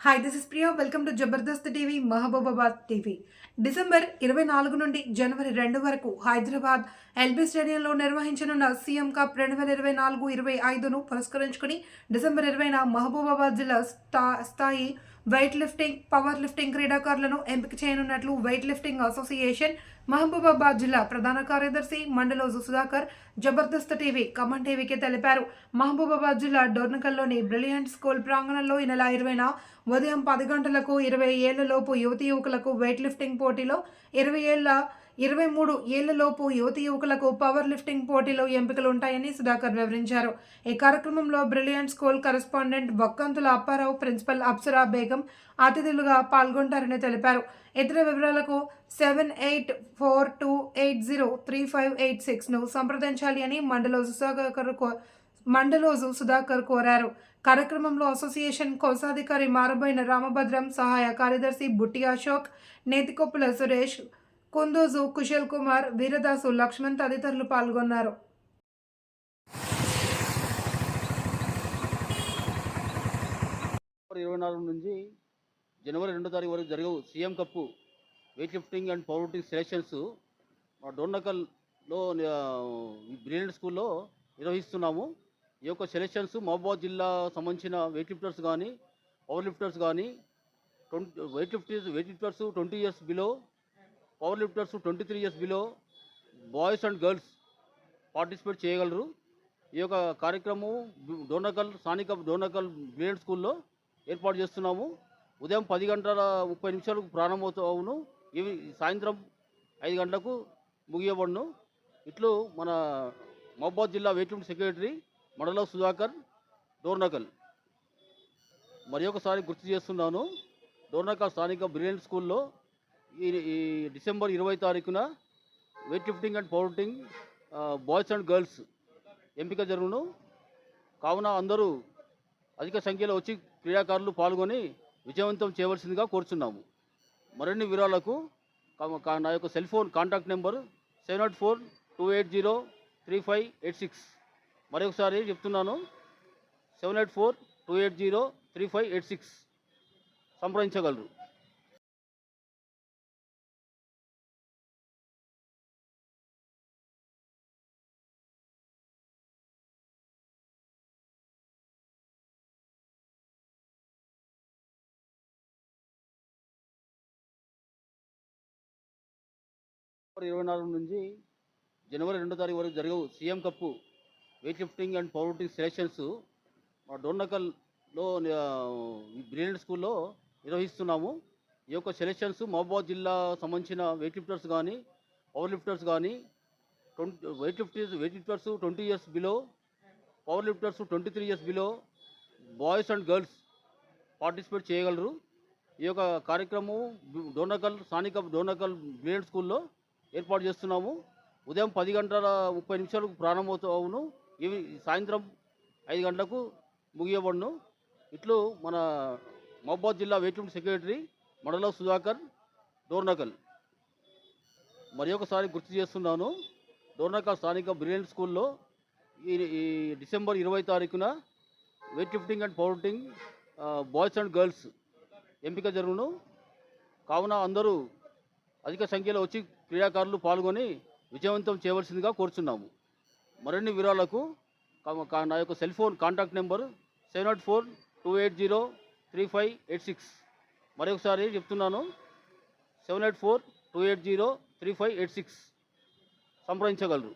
Hi this is Priya welcome to Jabardasth TV Mahabubabad TV December ఇరవై నాలుగు నుండి జనవరి రెండు వరకు హైదరాబాద్ ఎల్బీ స్టేడియంలో నిర్వహించనున్న సీఎం కప్ రెండు వేల ఇరవై నాలుగు ఇరవై ఐదును పురస్కరించుకుని డిసెంబర్ ఇరవైన మహబూబాబాద్ జిల్లా స్థా స్థాయి వెయిట్ లిఫ్టింగ్ పవర్ లిఫ్టింగ్ క్రీడాకారులను ఎంపిక చేయనున్నట్లు వెయిట్ లిఫ్టింగ్ అసోసియేషన్ మహబూబాబాద్ జిల్లా ప్రధాన కార్యదర్శి మండలోజు సుధాకర్ జబర్దస్త్ టీవీ కమన్ టీవీకి తెలిపారు. మహబూబాబాద్ జిల్లా డోర్నకల్లోని బ్రిలియంట్ స్కూల్ ప్రాంగణంలో ఈ నెల ఇరవైన ఉదయం పది గంటలకు ఇరవై ఏళ్ళలోపు యువతి యువకులకు వెయిట్ లిఫ్టింగ్ పోటీలో ఇరవై ఏళ్ళ ఇరవై మూడు ఏళ్ళలోపు యువతి యువకులకు పవర్ లిఫ్టింగ్ పోటీలో ఎంపికలు ఉంటాయని సుధాకర్ వివరించారు. ఈ కార్యక్రమంలో brilliant school correspondent Bokkanthula Apparao principal Apsara Begum అతిథులుగా పాల్గొంటారని తెలిపారు. ఇతర వివరాలకు seven eight four two eight zero three five eight సిక్స్ను సంప్రదించాలి అని మండలోజు సుధాకర్ కో మండలోజు సుధాకర్ కోరారు. కార్యక్రమంలో అసోసియేషన్ కోశాధికారి మారబోయిన రామభద్రం సహాయ కార్యదర్శి బుట్టి అశోక్ నేతికొప్పుల సురేష్ కుందోజు కుశల్ కుమార్ వీరదాసు లక్ష్మణ్ తదితరులు పాల్గొన్నారు. ఇరవై నాలుగు నుంచి జనవరి రెండో తారీఖు వరకు జరగవు. CM cup weight lifting and power lifting selections మా డోర్నకల్లో బ్రిలియంట్ స్కూల్లో నిర్వహిస్తున్నాము. ఈ యొక్క సెలక్షన్స్ మహబూబాద్ జిల్లా సంబంధించిన వెయిట్ లిఫ్టర్స్ కానీ పవర్ లిఫ్టర్స్ కానీ twenty weight lifters weight lifters twenty years below power lifters twenty three years below boys and girls participate చేయగలరు. ఈ యొక్క కార్యక్రమం డోర్నకల్ స్థానిక డోర్నకల్ బ్రిలియంట్ స్కూల్లో ఏర్పాటు చేస్తున్నాము. ఉదయం పది గంటల ముప్పై నిమిషాలకు ప్రారంభమవుతావును. ఇవి సాయంత్రం ఐదు గంటలకు ముగియబడును. ఇట్లు మన మహబాద్ జిల్లా వెయిటింగ్ సెక్రటరీ మండల సుధాకర్ డోర్నకల్. మరి ఒకసారి గుర్తు చేస్తున్నాను. డోర్నకల్ స్థానిక బ్రిలియంట్ స్కూల్లో ఈ ఈ డిసెంబర్ ఇరవై తారీఖున weight lifting and power lifting boys and girls ఎంపిక జరుగును. కావున అందరూ అధిక సంఖ్యలో వచ్చి క్రీడాకారులు పాల్గొని విజయవంతం చేయవలసిందిగా కోరుచున్నాము. మరిన్ని వివరాలకు నా యొక్క cell phone contact number seven eight four two eight zero three five eight six. మరొకసారి చెప్తున్నాను seven eight four two eight zero three five eight six. సంప్రదించగలరు. జనవరి ఇరవై నాలుగు నుంచి జనవరి రెండో తారీఖు వరకు జరగవు CM cup weight lifting and power lifting selections మా డోర్నకల్లో బ్రిలియంట్ స్కూల్లో నిర్వహిస్తున్నాము. ఈ యొక్క సెలక్షన్స్ మహబాద్ జిల్లా సంబంధించిన వెయిట్ లిఫ్టర్స్ కానీ పవర్ లిఫ్టర్స్ కానీ twenty weight lifters weight lifters twenty years below power lifters twenty three years below boys and girls participate చేయగలరు. ఈ యొక్క కార్యక్రమం డోనకల్ స్థానిక డోనకల్ బ్రిలియంట్ స్కూల్లో ఏర్పాటు చేస్తున్నాము. ఉదయం పది గంటల ముప్పై నిమిషాలకు ప్రారంభమవుతావును. ఇవి సాయంత్రం ఐదు గంటలకు ముగియబడును. ఇట్లు మన మహబాద్ జిల్లా వెయిటింగ్ సెక్రటరీ మండల సుధాకర్ డోర్నకల్. మరి ఒకసారి గుర్తు చేస్తున్నాను. డోర్నకల్ స్థానిక బ్రిలియన్ స్కూల్లో ఈ ఈ డిసెంబర్ ఇరవై తారీఖున weight lifting and power lifting boys and girls ఎంపిక జరుగును. కావున అందరూ అధిక సంఖ్యలో వచ్చి క్రీడాకారులు పాల్గొని విజయవంతం చేయవలసిందిగా కోరుచున్నాము. మరిన్ని వివరాలకు నా యొక్క cell phone contact number seven eight four two eight zero three five eight six. మరొకసారి చెప్తున్నాను seven eight four two eight zero three five eight six. సంప్రదించగలరు.